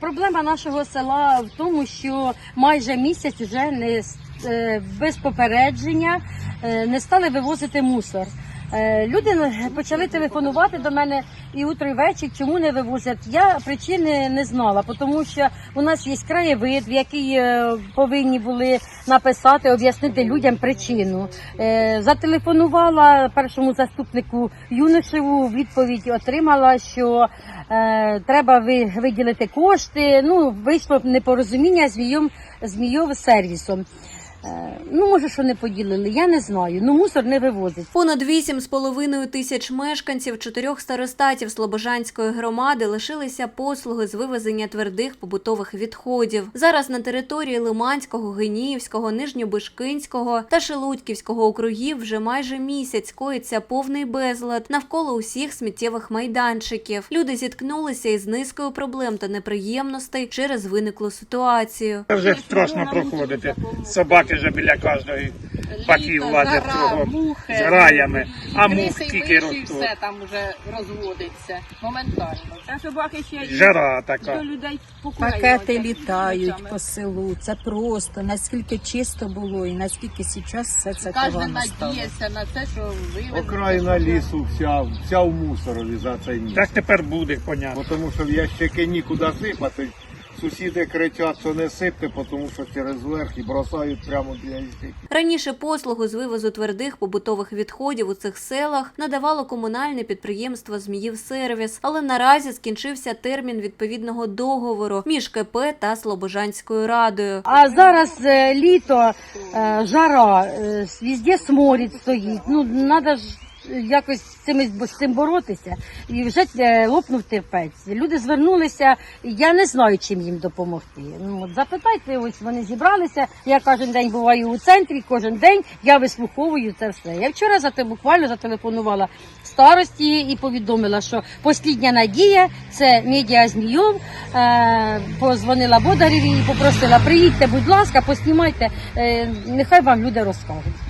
Проблема нашого села в тому, що майже місяць вже не е, без попередження е, не стали вивозити мусор. Е, Люди почали телефонувати до мене і утро і вечір, чому не вивозять. Я причини не знала, тому що у нас є краєвид, в який е, повинні були написати, об'яснити людям причину. Е, Зателефонувала першому заступнику Юнишеву, відповідь отримала, що треба ви- виділити кошти. Ну, вийшло непорозуміння з мійом сервісом. Е, ну, може, що не поділили, я не знаю. Ну, мусор не вивозить. Понад 8,5 тисяч мешканців чотирьох старостатів Слобожанської громади лишилися послуги з вивезення твердих побутових відходів. Зараз на території Лиманського, Геніївського, Нижньобишкинського та Шелудьківського округів вже майже місяць коїться повний безлад навколо усіх сміттєвих майданчиків. Люди зіткнулися із низкою проблем та неприємностей через виниклу ситуацію. Вже страшно проходити. Собаки вже біля кожної баків лазять кругом з граями, а мух тільки ростуть. все там вже розводиться моментально. Та собаки ще й Жара до така. людей поклеювати Пакети літають по селу. Це просто наскільки чисто було і наскільки зараз все це Кожен погано стало. надіється на це, що вивезуть. Окраїна лісу вся, вся в мусорові за цей місяць. Так тепер буде, понятно. Тому що в ящики нікуди сипати. Сусіди кричать, що не сипте, тому що через верх і бросають прямо біля ящиків. Раніше послугу з вивозу твердих побутових відходів у цих селах надавало комунальне підприємство Зміївсервіс, але наразі скінчився термін відповідного договору між КП та Слобожанською радою. А зараз е, літо, е, жара, е, везде сморід стоїть. Ну, треба ж якось з цим, з цим боротися. І вже е, лопнув терпець. Люди звернулися, я не знаю, чим їм допомогти. Ну, от запитайте, ось вони зібралися. Я кожен день буваю у центрі, кожен день я вислуховую це все. Я вчора зате буквально зателефонувала старості і повідомила, що послідня надія це медіа Змійов. Е, позвонила Бодареві і попросила, приїдьте, будь ласка, поснімайте, е, нехай вам люди розкажуть.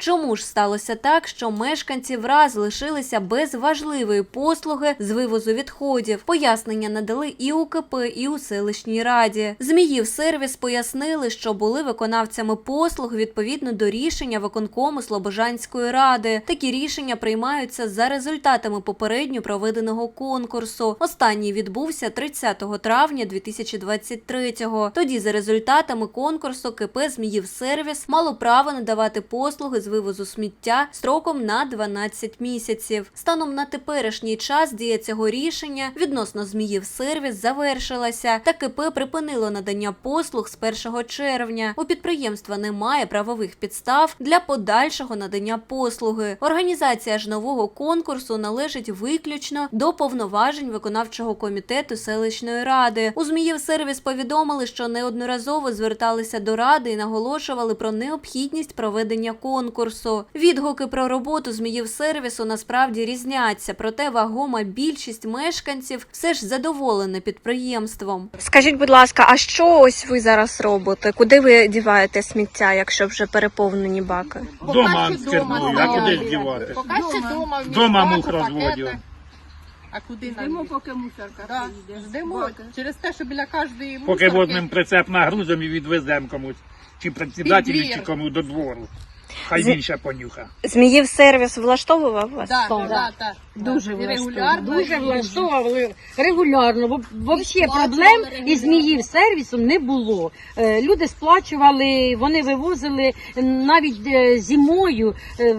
Чому ж сталося так, що мешканці враз лишилися без важливої послуги з вивозу відходів? Пояснення надали і у КП, і у селищній раді. Зміїв сервіс пояснили, що були виконавцями послуг відповідно до рішення виконкому Слобожанської ради. Такі рішення приймаються за результатами попередньо проведеного конкурсу. Останній відбувся 30 травня 2023-го. Тоді за результатами конкурсу КП Зміїв сервіс мало право надавати послуги з вивозу сміття строком на 12 місяців. Станом на теперішній час дія цього рішення відносно Зміїв сервіс завершилася. Та КП припинило надання послуг з 1 червня. У підприємства немає правових підстав для подальшого надання послуги. Організація ж нового конкурсу належить виключно до повноважень виконавчого комітету селищної ради. У Зміїв сервіс повідомили, що неодноразово зверталися до ради і наголошували про необхідність проведення конкурсу. Відгуки про роботу Зміїв сервісу насправді різняться, проте вагома більшість мешканців все ж задоволена підприємством. Скажіть, будь ласка, а що ось ви зараз робите? Куди ви діваєте сміття, якщо вже переповнені баки? Дома Поки дома, а куди ж дівати? Поки дома, Дома мух розводю. А куди Ждемо, поки мусорка Да, приїде. ждемо. Бо Через те, що біля кожної Поки мусорки- возьмемо прицеп нагрузимо і відвеземо комусь. Чи председателю, чи кому до двору. Хай З- він ще понюха. Зміїв сервіс влаштовував вас? Да, Так. да, да. Дуже І регулярно. Дуже і- влаштовували регулярно. Бо взагалі сплачували проблем регулярно. із Зміїв сервісом не було. Е, Люди сплачували, вони вивозили е, навіть е, зимою е,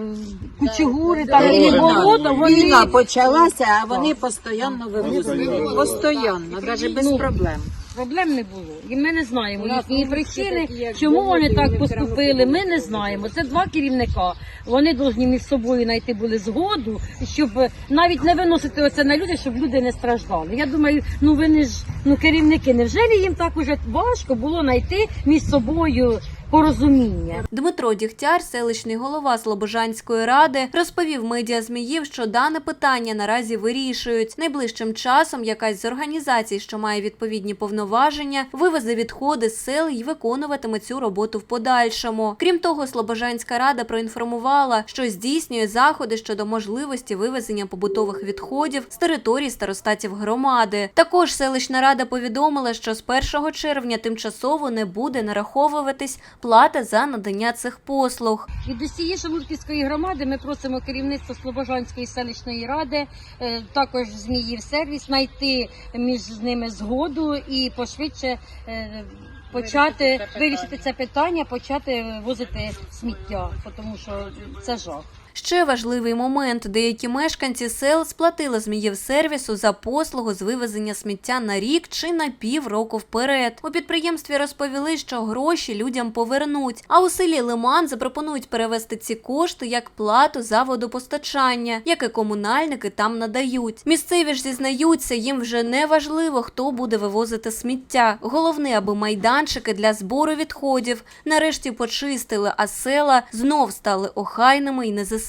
кучугури Да, там да, і болото. Вони Війна почалася, а вони постійно вивозили. Постійно, навіть без Ну, проблем. Проблем не було. І ми не знаємо їхні причини, чому вони так поступили. Ми не знаємо. Це два керівника. Вони повинні між собою знайти були згоду, щоб навіть не виносити оце на люди, щоб люди не страждали. Я думаю, ну вони ж ну керівники, невже їм так уже важко було знайти між собою порозуміння. Дмитро Дігтяр, селищний голова Слобожанської ради, розповів медіа зміїв, що дане питання наразі вирішують. Найближчим часом якась з організацій, що має відповідні повноваження, вивезе відходи з сел і виконуватиме цю роботу в подальшому. Крім того, Слобожанська рада проінформувала, що здійснює заходи щодо можливості вивезення побутових відходів з території старостатів громади. Також селищна рада повідомила, що з 1 червня тимчасово не буде нараховуватись плата за надання цих послуг. Від усієї Шалурківської громади ми просимо керівництво Слобожанської селищної ради, е, також Зміїв сервіс, знайти між ними згоду і пошвидше е, почати вирішити це питання, почати возити сміття, тому що це жах. Ще важливий момент: деякі мешканці сел сплатили зміїв сервісу за послугу з вивезення сміття на рік чи на півроку вперед. У підприємстві розповіли, що гроші людям повернуть. А у селі Лиман запропонують перевести ці кошти як плату за водопостачання, яке комунальники там надають. Місцеві ж зізнаються, їм вже не важливо, хто буде вивозити сміття. Головне, аби майданчики для збору відходів нарешті почистили, а села знов стали охайними і незасміченими.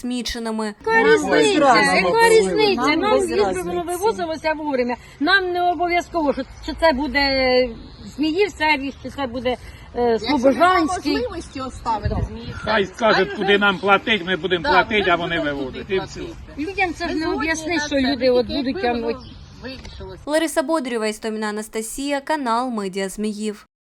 Яка різниця? Яка різниця? Нам воно вивозилося вовремя. Нам не обов'язково, що, що це буде Зміїв сервіс, чи це буде е, Слобожанський. можливості оставити змії. Хай скажуть, куди нам платити, ми будемо платити, а вони виводять. Людям це ж не об'ясни, що люди от будуть от Лариса Бодрєва, Істоміна Анастасія, канал Медіа Зміїв.